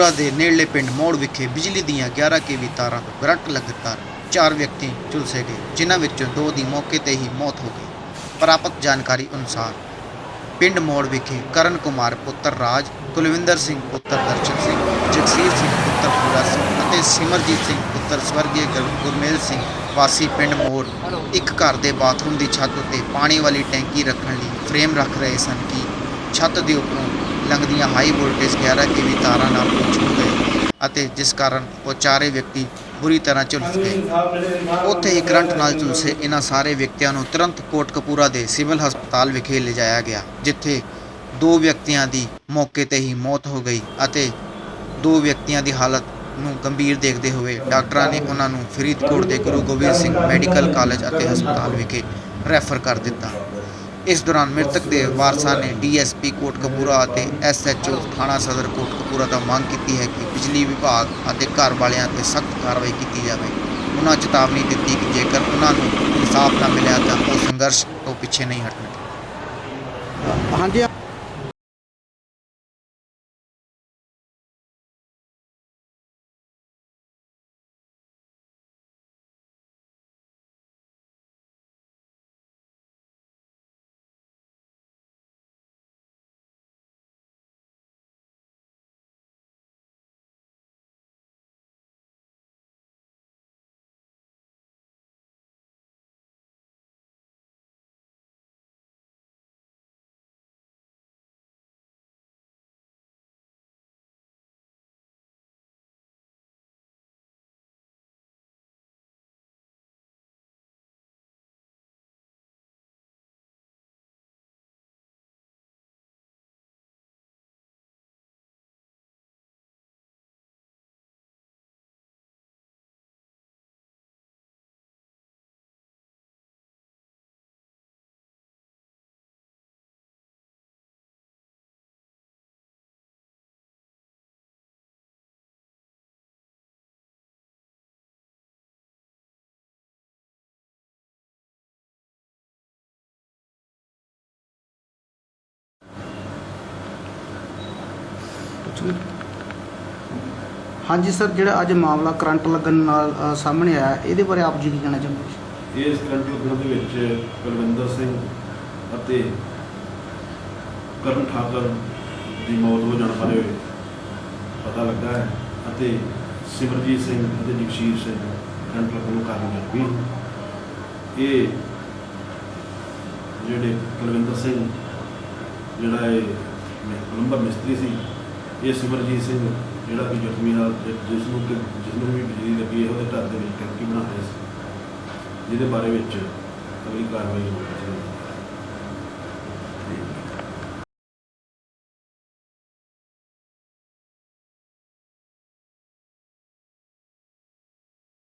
ਕੋਟਕਪੂਰਾ ਦੇ ਨੇੜਲੇ ਪਿੰਡ ਮੋੜ ਵਿਖੇ ਬਿਜਲੀ ਦੀਆਂ 11 ਕੇਵੀ ਤਾਰਾਂ ਤੋਂ ਕਰੰਟ ਲੱਗਣ ਕਾਰਨ ਚਾਰ ਵਿਅਕਤੀ ਝੁਲਸੇ ਗਏ, ਜਿਨ੍ਹਾਂ ਵਿੱਚੋਂ ਦੋ ਦੀ ਮੌਕੇ ਤੇ ਹੀ ਮੌਤ ਹੋ ਗਈ। ਪ੍ਰਾਪਤ ਜਾਣਕਾਰੀ ਅਨੁਸਾਰ ਪਿੰਡ ਮੋੜ ਵਿਖੇ ਕਰਨ ਕੁਮਾਰ ਪੁੱਤਰ ਰਾਜ, ਕੁਲਵਿੰਦਰ ਸਿੰਘ ਪੁੱਤਰ ਦਰਸ਼ਨ ਸਿੰਘ, ਜਗਸੀਰ ਸਿੰਘ ਪੁੱਤਰ ਪੂਰਾ ਸਿੰਘ ਅਤੇ ਸਿਮਰਜੀਤ ਸਿੰਘ ਪੁੱਤਰ ਸਵਰਗੀ ਗੁਰ- ਗੁਰਮੇਲ ਸਿੰਘ ਵਾਸੀ ਪਿੰਡ ਮੋੜ ਇੱਕ ਘਰ ਦੇ ਬਾਥਰੂਮ ਦੀ ਛੱਤ ਉੱਤੇ ਪਾਣੀ ਵਾਲੀ ਟੈਂਕੀ ਰੱਖਣ ਲਈ ਫਰੇਮ ਰੱਖ ਰਹੇ ਸਨ ਕਿ ਛੱਤ ਦੇ ਉੱਪਰੋਂ ਲੰਘਦੀਆਂ ਹਾਈ ਵੋਲਟੇਜ 11 ਕੇਵੀ ਤਾਰਾਂ ਨਾਲ ਛੂ ਗਏ ਅਤੇ ਜਿਸ ਕਾਰਨ ਉਹ ਚਾਰੇ ਵਿਅਕਤੀ ਬੁਰੀ ਤਰ੍ਹਾਂ ਝੁਲਸ ਗਏ। ਉੱਥੇ ਹੀ ਕਰੰਟ ਨਾਲ ਝੁਲਸੇ ਇਹਨਾਂ ਸਾਰੇ ਵਿਅਕਤੀਆਂ ਨੂੰ ਤੁਰੰਤ ਕੋਟਕਪੂਰਾ ਦੇ ਸਿਵਲ ਹਸਪਤਾਲ ਵਿਖੇ ਲਿਜਾਇਆ ਗਿਆ, ਜਿੱਥੇ ਦੋ ਵਿਅਕਤੀਆਂ ਦੀ ਮੌਕੇ ਤੇ ਹੀ ਮੌਤ ਹੋ ਗਈ ਅਤੇ ਦੋ ਵਿਅਕਤੀਆਂ ਦੀ ਹਾਲਤ ਨੂੰ ਗੰਭੀਰ ਦੇਖਦੇ ਹੋਏ ਡਾਕਟਰਾਂ ਨੇ ਉਹਨਾਂ ਨੂੰ ਫਰੀਦਕੋਟ ਦੇ ਗੁਰੂ ਗੋਬਿੰਦ ਸਿੰਘ ਮੈਡੀਕਲ ਕਾਲਜ ਅਤੇ ਹਸਪਤਾਲ ਵਿਖੇ ਰੈਫਰ ਕਰ ਦਿੱਤਾ। ਇਸ ਦੌਰਾਨ ਮ੍ਰਿਤਕ ਦੇ ਵਾਰਸਾਂ ਨੇ ਡੀਐਸਪੀ ਕੋਟਕਪੂਰਾ ਅਤੇ ਐਸਐਚਓ ਥਾਣਾ ਸਦਰ ਕੋਟਕਪੂਰਾ ਦਾ ਮੰਗ ਕੀਤੀ ਹੈ ਕਿ ਬਿਜਲੀ ਵਿਭਾਗ ਅਤੇ ਘਰ ਵਾਲਿਆਂ ਤੇ ਸਖਤ ਕਾਰਵਾਈ ਕੀਤੀ ਜਾਵੇ। ਉਹਨਾਂ ਚੇਤਾਵਨੀ ਦਿੱਤੀ ਕਿ ਜੇਕਰ ਉਹਨਾਂ ਨੂੰ ਇਨਸਾਫ ਨਾ ਮਿਲਿਆ ਤਾਂ ਉਹ ਸੰਘਰਸ਼ ਤੋਂ ਪਿੱਛੇ ਨਹੀਂ ਹਟਣਗੇ। ਹਾਂਜੀ ਹਾਂਜੀ ਸਰ ਜਿਹੜਾ ਅੱਜ ਮਾਮਲਾ ਕਰੰਟ ਲੱਗਣ ਨਾਲ ਅ, ਸਾਹਮਣੇ ਆਇਆ ਇਹਦੇ ਬਾਰੇ ਆਪ ਜੀ ਕੀ ਕਹਿਣਾ ਚਾਹੁੰਦੇ ਇਸ ਕਰੰਟ ਲੱਗਣ ਦੇ ਵਿੱਚ ਕੁਲਵਿੰਦਰ ਸਿੰਘ ਅਤੇ ਕਰਨ ਠਾਕਰ ਦੀ ਮੌਤ ਹੋ ਜਾਣ ਬਾਰੇ ਪਤਾ ਲੱਗਾ ਹੈ ਅਤੇ ਸਿਮਰਜੀਤ ਸਿੰਘ ਅਤੇ ਜਗਸ਼ੀਰ ਸਿੰਘ ਕਰੰਟ ਲੱਗਣ ਨੂੰ ਕਾਰਨ ਜ਼ਖਮੀ ਇਹ ਜਿਹੜੇ ਕੁਲਵਿੰਦਰ ਸਿੰਘ ਜਿਹੜਾ ਇਹ ਪਲੰਬਰ ਮਿਸਤਰੀ ਸੀ ਇਹ ਸਿਮਰਜੀਤ ਸਿੰਘ, ਜਿਹੜਾ ਕਿ ਜ਼ਖਮੀ ਨਾਲ ਜਿਸ ਨੂੰ ਕਿ, ਜਿਸ ਨੂੰ ਵੀ ਬਿਜਲੀ ਲੱਗੀ ਹੈ, ਉਹਦੇ ਘਰ ਦੇ ਵਿੱਚ ਟੈਂਕੀ ਬਣਾ ਰਿਹਾ ਸੀ। ਜਿਹਦੇ ਬਾਰੇ ਵਿੱਚ ਅਗਲੀ ਕਾਰਵਾਈ ਹੋਣੀ ਚਾਹੀਦੀ ਹੈ।